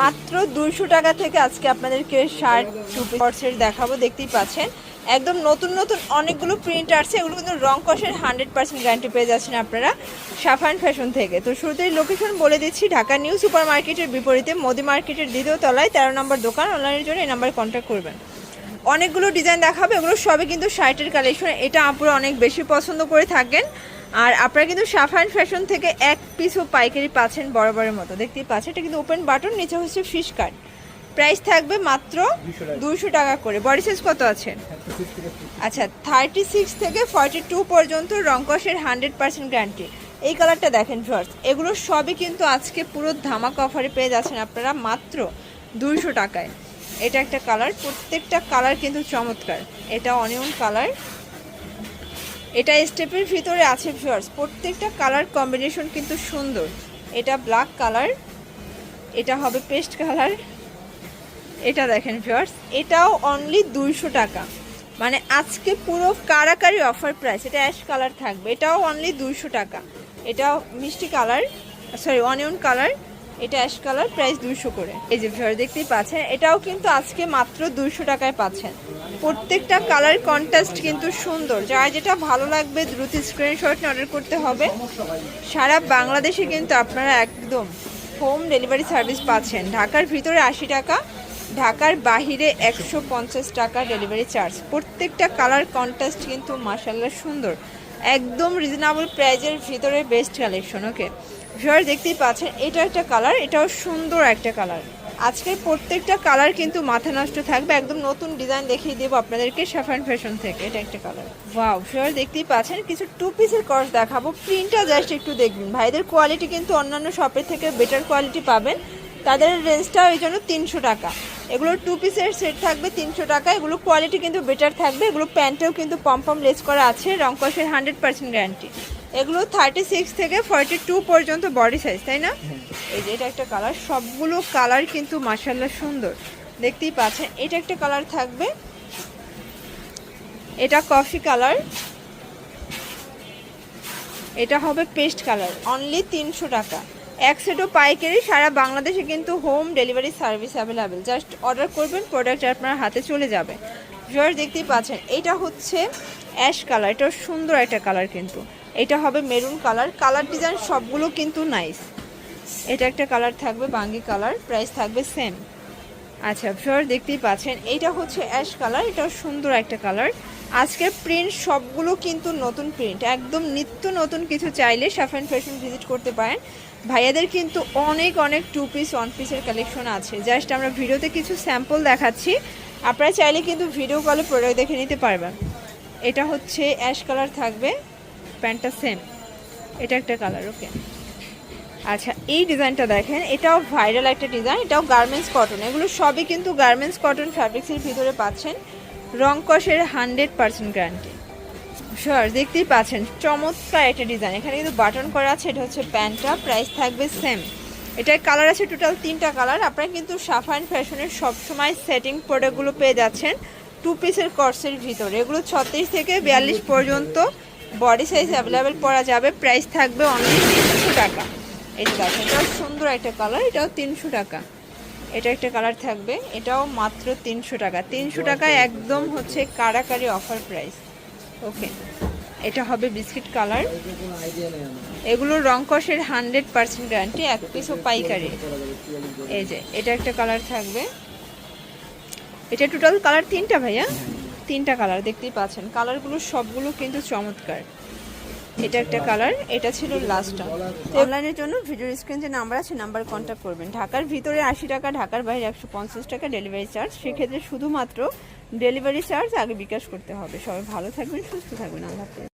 মাত্র দুইশো টাকা থেকে আজকে আপনাদেরকে শার্ট টু পিসের দেখাবো, দেখতেই পাচ্ছেন। একদম নতুন নতুন অনেকগুলো প্রিন্ট আসছে এগুলো কিন্তু রং কষের হান্ড্রেড পার্সেন্ট গ্যারান্টি পেয়ে যাচ্ছেন আপনারা সাফান ফ্যাশন থেকে। তো শুরুতেই লোকেশন বলে দিচ্ছি, ঢাকা নিউ সুপার মার্কেটের বিপরীতে মোদি মার্কেটের দ্বিতীয় তলায় তেরো নম্বর দোকান। অনলাইনের জন্য এই নাম্বারে কন্ট্যাক্ট করবেন। অনেকগুলো ডিজাইন দেখাবে, এগুলো সবই কিন্তু শার্টের কালেকশন এটা আপুরা অনেক বেশি পছন্দ করে থাকেন। আর আপনারা কিন্তু সাফান ফ্যাশন থেকে এক পিসও পাইকারি পাচ্ছেন বরাবরের মতো। দেখতেই পাচ্ছেন, এটা কিন্তু ওপেন বাটন নিচে হচ্ছে ফিশ কাট প্রাইস থাকবে মাত্র দুশো টাকা করে। বডি সাইজ কত আছে? আচ্ছা থার্টি সিক্স থেকে ফর্টি টু পর্যন্ত রংকসের হান্ড্রেড পার্সেন্ট গ্যারান্টি এই কালারটা দেখেন ফার্স্ট এগুলো সবই কিন্তু আজকে পুরো ধামাকা অফারে পেয়ে যাচ্ছেন আপনারা মাত্র দুইশো টাকায়। এটা একটা কালার প্রত্যেকটা কালার কিন্তু চমৎকার। এটা অনিয়ন কালার এটা স্টেপের ভিতরে আছে ভিউয়ার্স প্রত্যেকটা কালার কম্বিনেশন কিন্তু সুন্দর। এটা ব্ল্যাক কালার এটা হবে পেস্ট কালার এটা দেখেন ভিউয়ার্স এটাও অনলি দুইশো টাকা। মানে আজকে পুরো কারাকারি অফার প্রাইস এটা অ্যাশ কালার থাকবে। এটাও অনলি দুইশো টাকা। এটাও মিষ্টি কালার সরি অনিয়ন কালার এটা অ্যাশ কালার প্রাইস দুইশো করে। এই যে ভিউয়ার দেখতেই পাচ্ছেন? এটাও কিন্তু আজকে মাত্র দুইশো টাকায় পাচ্ছেন। প্রত্যেকটা কালার কন্ট্রাস্ট কিন্তু সুন্দর। যার যেটা ভালো লাগবে, দ্রুত স্ক্রিনশট অর্ডার করতে হবে। সারা বাংলাদেশে কিন্তু আপনারা একদম হোম ডেলিভারি সার্ভিস পাচ্ছেন। ঢাকার ভিতরে আশি টাকা, ঢাকার বাহিরে একশো পঞ্চাশ টাকা ডেলিভারি চার্জ প্রত্যেকটা কালার কন্ট্রাস্ট কিন্তু মাসাল্লাহ সুন্দর। একদম রিজনেবল প্রাইজের ভিতরে বেস্ট কালেকশন ওকে ভিউয়ার দেখতেই পাচ্ছেন এটা একটা কালার এটাও সুন্দর একটা কালার আজকের প্রত্যেকটা কালার কিন্তু মাথা নষ্ট থাকবে। একদম নতুন ডিজাইন দেখিয়ে দেবো আপনাদেরকে সাফান ফ্যাশন থেকে। এটা একটা কালার ওয়াও ভিউয়ার দেখতেই পাচ্ছেন, কিছু টু পিসের কর্স দেখাবো। প্রিন্টটা জাস্ট একটু দেখবেন। ভাইদের কোয়ালিটি কিন্তু অন্যান্য শপের থেকে বেটার কোয়ালিটি পাবেন। তাদের রেঞ্জটা ওই জন্য তিনশো টাকা। এগুলো টু পিসের সেট থাকবে তিনশো টাকা। এগুলো কোয়ালিটি কিন্তু বেটার থাকবে। এগুলো প্যান্টেও কিন্তু পম্পম লেস করা আছে। রংকসের হান্ড্রেড পার্সেন্ট গ্যারান্টি এগুলো থার্টি সিক্স থেকে ফর্টি টু পর্যন্ত বডি সাইজ তাই না? এই যে এটা একটা কালার সবগুলো কালার কিন্তু মাসাল্লাহ সুন্দর। দেখতেই পাচ্ছেন এটা একটা কালার থাকবে। এটা কফি কালার এটা হবে পেস্ট কালার অনলি তিনশো টাকা। এক সেটও পাইকারি সারা বাংলাদেশে কিন্তু home delivery service available just order করবেন প্রোডাক্ট আপনার হাতে চলে যাবে। ভিউয়ার দেখতেই পাচ্ছেন এটা হচ্ছে অ্যাশ কালার এটাও সুন্দর একটা কালার কিন্তু। এটা হবে মেরুন কালার। কালার ডিজাইন সবগুলো কিন্তু নাইস এটা একটা কালার থাকবে, বাঙ্গি কালার প্রাইস থাকবে সেম আচ্ছা ভিউয়ার দেখতেই পাচ্ছেন এইটা হচ্ছে অ্যাশ কালার এটাও সুন্দর একটা কালার আজকের প্রিন্ট সবগুলো কিন্তু নতুন প্রিন্ট একদম নিত্য নতুন কিছু চাইলে সাফান ফ্যাশন ভিজিট করতে পারেন। ভাইয়াদের কিন্তু অনেক অনেক টু পিস ওয়ান পিসের কালেকশন আছে। জাস্ট আমরা ভিডিওতে কিছু স্যাম্পল দেখাচ্ছি। আপনারা চাইলে কিন্তু ভিডিও কলে প্রোডাক্ট দেখে নিতে পারবেন। এটা হচ্ছে অ্যাশ কালার থাকবে। প্যান্টটা সেম এটা একটা কালার ওকে আচ্ছা এই ডিজাইনটা দেখেন, এটাও ভাইরাল একটা ডিজাইন, এটাও গার্মেন্টস কটন এগুলো সবই কিন্তু গার্মেন্টস কটন ফ্যাব্রিক্সের ভিতরে পাচ্ছেন। রং কষের হান্ড্রেড পার্সেন্ট গ্যারান্টি শিওর দেখতেই পাচ্ছেন, চমৎকার একটা ডিজাইন এখানে কিন্তু বাটন করা আছে, এটা হচ্ছে প্যান্টটা প্রাইস থাকবে সেম এটার কালার আছে টোটাল তিনটা কালার আপনারা কিন্তু সাফাইন ফ্যাশনের সবসময় সেটিং প্রোডাক্টগুলো পেয়ে যাচ্ছেন। টু পিসের কর্সের ভিতরে। এগুলো ছত্রিশ থেকে বিয়াল্লিশ পর্যন্ত বডি সাইজ অ্যাভেলেবেল পরা যাবে প্রাইস থাকবে অনলি তিনশো টাকা। এই যে দেখেন এটাও সুন্দর একটা কালার এটাও তিনশো টাকা। এটা একটা কালার থাকবে এটাও মাত্র তিনশো টাকা। তিনশো টাকায় একদম হচ্ছে কারাকারি অফার প্রাইস ওকে এটা হবে বিস্কিট কালার এগুলো রংকসের হান্ড্রেড পার্সেন্ট গ্যারান্টি এক পিসও পাইকারি। এই যে এটা একটা কালার থাকবে। এটা টোটাল কালার তিনটা ভাইয়া? তিনটা কালার দেখতেই পাচ্ছেন। কালারগুলো সবগুলো কিন্তু চমৎকার। এটা একটা কালার, এটা ছিল লাস্টটা। অনলাইনের জন্য ভিডিও স্ক্রিন যে নাম্বার আছে, নাম্বার কন্ট্যাক্ট করবেন। ঢাকার ভিতরে আশি টাকা, ঢাকার বাইরে একশো পঞ্চাশ টাকা ডেলিভারি চার্জ সেক্ষেত্রে শুধুমাত্র ডেলিভারি চার্জ আগে বিকাশ করতে হবে। সবাই ভালো থাকবেন, সুস্থ থাকবেন। আল্লাহ